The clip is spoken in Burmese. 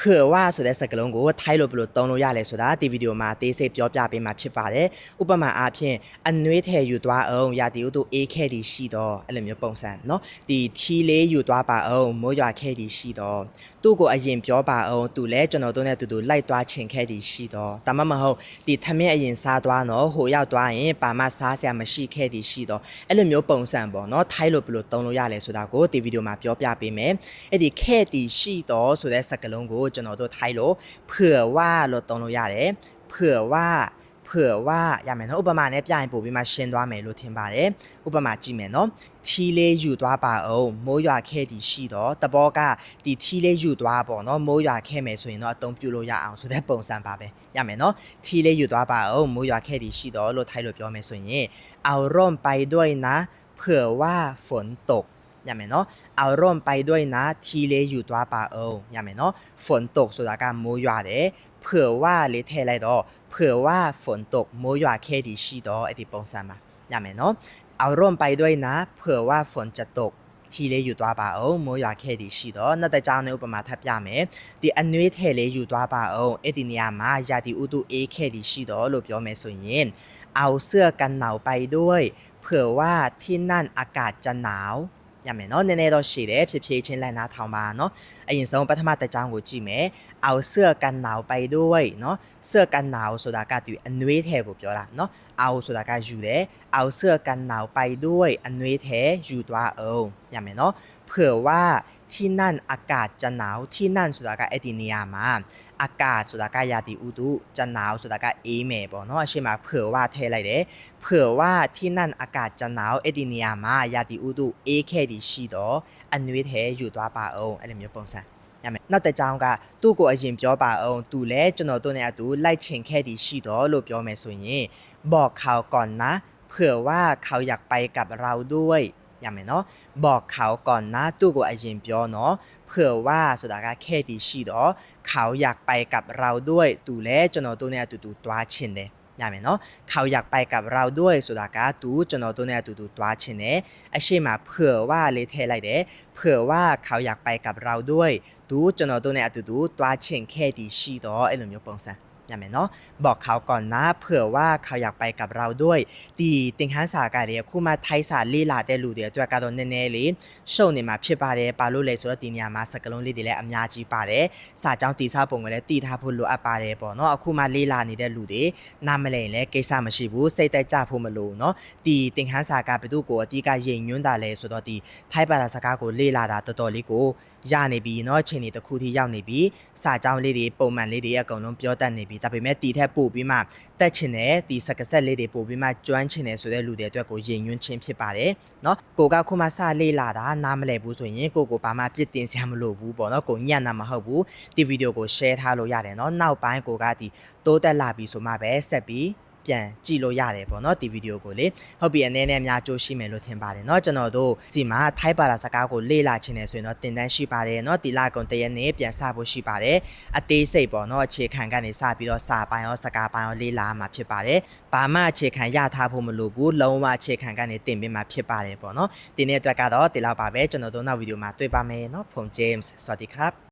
ဖွယ်ဝဆိုတဲ့စကားလုံးကိုထိုင်းလို့ဘယ်လိုသုံးလို့ရလဲဆိုတာဒီဗီဒီယိုမှာတေးစိတ်ပြောပြပေးမှာဖြစ်ပါတယ်ဥပမာအားဖြင့်အနှွေးထည်ယူသွားအောင်ရာတီဥတုအေးခဲ့တီရှိတော့အဲ့လိုမျိုးပုံစံเนาะဒီထီလေးယူသွားပါအောင်မိုးရွာခဲ့တီရှိတော့သူ့ကိုအရင်ပြောပါအောင်သူလည်းကျွန်တော်တို့နဲ့အတူတူလိုက်သွားချင်ခဲ့တီရှိတော့ဒါမှမဟုတ်ဒီထမင်းအရင်စားသွားတော့ဟိုရောက်သွားရင်ပါမစားစရာမရှိခဲ့တီရှိတော့အဲ့လိုမျိုးပုံစံပေါ့เนาะထိုင်းလို့ဘယ်လိုသုံးလို့ရလဲဆိုတာကိုဒီဗီဒီယိုမှာပြောပြပေးမယ်အဲ့ဒီခဲ့တီရှိတော့ဆိုတဲ့စကားလုံးကို ကျွန်တော်တို့ထိုင်းလို့เผื่อว่าလို့သုံးလို့ရတယ်เผื่อว่าเผื่อว่าရမယ်နော်ဥပမာနဲ့ပြရင်ပို့ပြီးမှရှင်းသွားမယ်လို့ထင်ပါတယ်ဥပမာကြည့်မယ်နော်ထီလေးယူသွားပါအောင်မိုးရွာခဲ့တီရှိတော့တဘောကဒီထီလေးယူသွားပေါ့နော်မိုးရွာခဲ့မယ်ဆိုရင်တော့အသုံးပြုလို့ရအောင်ဆိုတဲ့ပုံစံပါပဲရမယ်နော်ထီလေးယူသွားပါအောင်မိုးရွာခဲ့တီရှိတော့လို့ထိုက်လို့ပြောမယ်ဆိုရင်เอาร่มไปด้วยนะเผื่อว่าฝนตก ရမယ်နော်เอาร่มไปด้วยนะทีလေးอยู่သွားပါအောင်ရမယ်နော်ฝนตกဆိုတာကမိုးရွာတယ်เผื่อว่าလေးထည့်လိုက်တော့เผื่อว่าฝนตกမိုးရွာခဲ့ဒီရှိတော့အဲ့ဒီပုံစံပါရမယ်နော်เอาร่มไปด้วยนะเผื่อว่าฝนจะตกทีလေးอยู่သွားပါအောင်မိုးရွာခဲ့ဒီရှိတော့နောက်တစ်ကြောင်းနဲ့ဥပမာထပ်ပြမယ်ဒီအနွေးထည့်လေးอยู่သွားပါအောင်အဲ့ဒီနေရာမှာရာသီဥတုအေးခဲ့ဒီရှိတော့လို့ပြောမယ်ဆိုရင်เอาเสื้อกันหนาวไปด้วยเผื่อว่าที่นั่นอากาศจะหนาว ရမယ်နော်နည်းနည်းတော့ရှည်တယ်ဖြစ်ဖြစ်ချင်းလိုက်နာထောင်ပါနော်အရင်ဆုံးပထမတစ်ကြောင်းကိုကြည့်မယ်เอาเสื้อกันหนาวไปด้วยเนาะเสื้อกันหนาวဆိုတာကသူအနွေးထဲကိုပြောတာเนาะเอาဆိုတာကယူတယ်เอาเสื้อกันหนาวไปด้วยအနွေးထဲယူသွားအောင်ရမယ်နော် เผื่อว่าที่นั่นอากาศจะหนาวที่นั่นဆိုတာကအဲ့ဒီနေရာမှာอากาศဆိုတာကရာသီဥတုจะหนาวဆိုတာကအေးမယ်ပေါ့เนาะအရှိမเผื่อว่าထည့်လိုက်တယ် เผื่อว่าที่นั่นอากาศจะหนาวအဲ့ဒီနေရာမှာရာသီဥတုအေးခဲ့ပြီးရှိတော့အနွေးထဲယူသွားပါအောင်အဲ့လိုမျိုးပုံစံရမယ်နောက်တစ်ကြောင်းကသူ့ကိုအရင်ပြောပါအောင်သူလည်းကျွန်တော်တို့နဲ့အတူလိုက်ချင်ခဲ့ပြီးရှိတော့လို့ပြောမယ်ဆိုရင်บอกเขาก่อนนะเผื่อว่าเขาอยากไปกับเราด้วย ရမယ်နော်บอกเขาก่อนนะသူ့ကိုအရင်ပြောနော်เผื่อว่าဆိုတာကခဲ့ပြီးရှိတော့เขาอยากไปกับเราด้วยသူလည်းကျွန်တော်တို့နဲ့အတူတူတွားချင်တယ် ရမယ်နော်เขาอยากไปกับเราด้วยဆိုတာကသူကျွန်တော်တို့နဲ့အတူတူတွားချင်တယ်အရှိမเผื่อว่าလေးထည့်လိုက်တယ်เผื่อว่าเขาอยากไปกับเราด้วยသူကျွန်တော်တို့နဲ့အတူတူတွားချင်ခဲ့တည်ရှိတော့အဲ့လိုမျိုးပုံစံ ရမယ်နော်บอกเขาก่อนนะเผื่อว่าเขาอยากไปกับเราด้วยဒီသင်ခန်းစာကလည်းအခုမှထိုက်စာလေးလာတဲ့လူတွေအတွက်ကတော့နည်းနည်းလေးရှုံနေမှာဖြစ်ပါတယ်ပါလို့လဲဆိုတော့ဒီနေရာမှာစကလုံးလေးတွေလည်းအများကြီးပါတယ်စာကြောင်းတိစားပုံကလည်းတည်ထားဖို့လိုအပ်ပါတယ်ပေါ့နော်အခုမှလေးလာနေတဲ့လူတွေနားမလည်ရင်လည်းကိစ္စမရှိဘူးစိတ်သက်ကြဖို့မလိုဘူးเนาะဒီသင်ခန်းစာကဘယ်သူကိုအတီးကရင်ညွန်းတာလဲဆိုတော့ဒီထိုက်ပါတာစကားကိုလေးလာတာတော်တော်လေးကိုရနေပြီเนาะအချိန်ဒီတစ်ခုထိရောက်နေပြီစာကြောင်းလေးတွေပုံမှန်လေးတွေအကုန်လုံးပြောတတ်နေပြီ ဒါပေမဲ့တီထက်ပို့ပြီးမှတက်ချင်တယ်ဒီစကဆက်လေးတွေပို့ပြီးမှကျွမ်းချင်တယ်ဆိုတဲ့လူတွေအတွက်ကိုရင်ညွန်းခြင်းဖြစ်ပါတယ်เนาะကိုကခုမှစလေးလာတာနားမလည်ဘူးဆိုရင်ကိုကိုဘာမှပြစ်တင်စရာမလိုဘူးပေါ့เนาะကိုညံ့တာမဟုတ်ဘူးဒီဗီဒီယိုကို share ထားလို့ရတယ်เนาะနောက်ပိုင်းကိုကဒီတိုးတက်လာပြီဆိုမှပဲဆက်ပြီး ပြန်ကြည့်လို့ရတယ်ပေါ့နော်ဒီဗီဒီယိုကိုလေဟုတ်ပြီအနေနဲ့အများကြိုးရှိမယ်လို့ထင်ပါတယ်เนาะကျွန်တော်တို့ဒီမှာထိုက်ပါတာစကားကိုလေ့လာခြင်းနေဆိုရင်တော့တင်တန်းရှိပါတယ်เนาะဒီလကုံတရက်နေ့ပြန်စဖို့ရှိပါတယ်အသေးစိတ်ပေါ့เนาะအခြေခံကနေစပြီးတော့စာပိုင်းရောစကားပိုင်းရောလေ့လာမှာဖြစ်ပါတယ်ဘာမှအခြေခံရထားဖို့မလိုဘူးလုံးဝအခြေခံကနေတင်ပေးမှာဖြစ်ပါတယ်ပေါ့เนาะဒီနေ့အတွက်ကတော့ဒီလောက်ပါပဲကျွန်တော်တို့နောက်ဗီဒီယိုမှာတွေ့ပါမယ်เนาะဖုန် James စวัสดีครับ